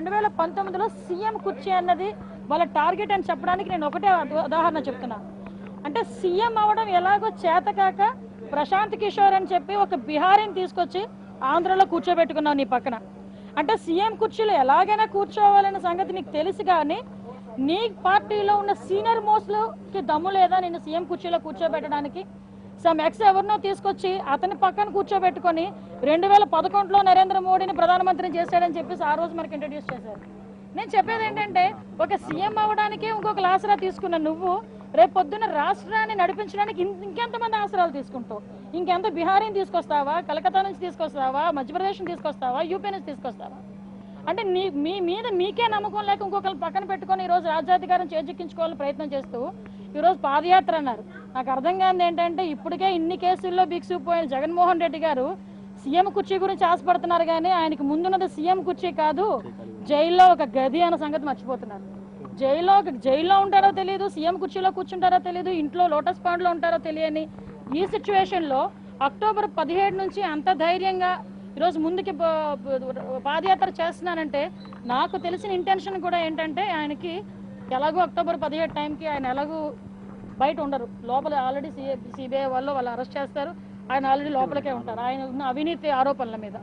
రెండు వేల పంతొమ్మిదిలో సీఎం కుర్చీ అన్నది వాళ్ళ టార్గెట్ అని చెప్పడానికి నేను ఒకటే ఉదాహరణ చెప్తున్నా. అంటే సీఎం అవడం ఎలాగో చేతకాక ప్రశాంత్ కిషోర్ అని చెప్పి ఒక బిహారీని తీసుకొచ్చి ఆంధ్రలో కూర్చోబెట్టుకున్నావు నీ పక్కన. అంటే సీఎం కుర్చీలో ఎలాగైనా కూర్చోవాలనే సంగతి నీకు తెలుసు కానీ నీ పార్టీలో ఉన్న సీనియర్ మోస్ట్కి దమ్ము లేదా నేను సీఎం కుర్చీలో కూర్చోబెట్టడానికి సమ్ ఎక్స్ ఎవరినో తీసుకొచ్చి అతని పక్కన కూర్చోబెట్టుకొని రెండు వేల పదకొండులో నరేంద్ర మోడీని ప్రధానమంత్రిని చేశాడని చెప్పేసి ఆ రోజు మనకి ఇంట్రడ్యూస్ చేశారు. నేను చెప్పేది ఏంటంటే ఒక సీఎం అవ్వడానికి ఇంకొక ఆసరా తీసుకున్న నువ్వు రేపు పొద్దున్న రాష్ట్రాన్ని నడిపించడానికి ఇంకెంతమంది ఆసరాలు తీసుకుంటావు? ఇంకెంత బీహారీని తీసుకొస్తావా? కలకత్తా నుంచి తీసుకొస్తావా? మధ్యప్రదేశ్ నుంచి తీసుకొస్తావా? యూపీ నుంచి తీసుకొస్తావా? అంటే నీ మీ మీద మీకే నమ్మకం లేక ఇంకొకరు పక్కన పెట్టుకొని ఈరోజు రాజ్యాధికారం చేజిక్కించుకోవాలని ప్రయత్నం చేస్తూ ఈరోజు పాదయాత్ర అన్నారు. నాకు అర్థం కానిది ఏంటంటే ఇప్పటికే ఇన్ని కేసుల్లో బిక్సుకుపోయిన జగన్మోహన్ రెడ్డి గారు సీఎం కుర్చీ గురించి ఆశపడుతున్నారు కానీ ఆయనకి ముందున్నది సీఎం కుర్చీ కాదు జైల్లో ఒక గది అన్న సంగతి మర్చిపోతున్నారు. జైల్లో ఒక జైల్లో ఉంటారో తెలియదు సీఎం కుర్చీలో కూర్చుంటారో తెలియదు ఇంట్లో లోటస్ పాండ్లో ఉంటారో తెలియని ఈ సిచ్యువేషన్లో అక్టోబర్ పదిహేడు నుంచి అంత ధైర్యంగా ఈరోజు ముందుకి పాదయాత్ర చేస్తున్నానంటే నాకు తెలిసిన ఇంటెన్షన్ కూడా ఏంటంటే ఆయనకి ఎలాగో అక్టోబర్ పదిహేడు టైంకి ఆయన ఎలాగో బయట ఉండరు. లోపల ఆల్రెడీ సిబిఐ వాళ్ళు వాళ్ళు అరెస్ట్ చేస్తారు. ఆయన ఆల్రెడీ లోపలికే ఉంటారు. ఆయన ఉన్న అవినీతి ఆరోపణల మీద.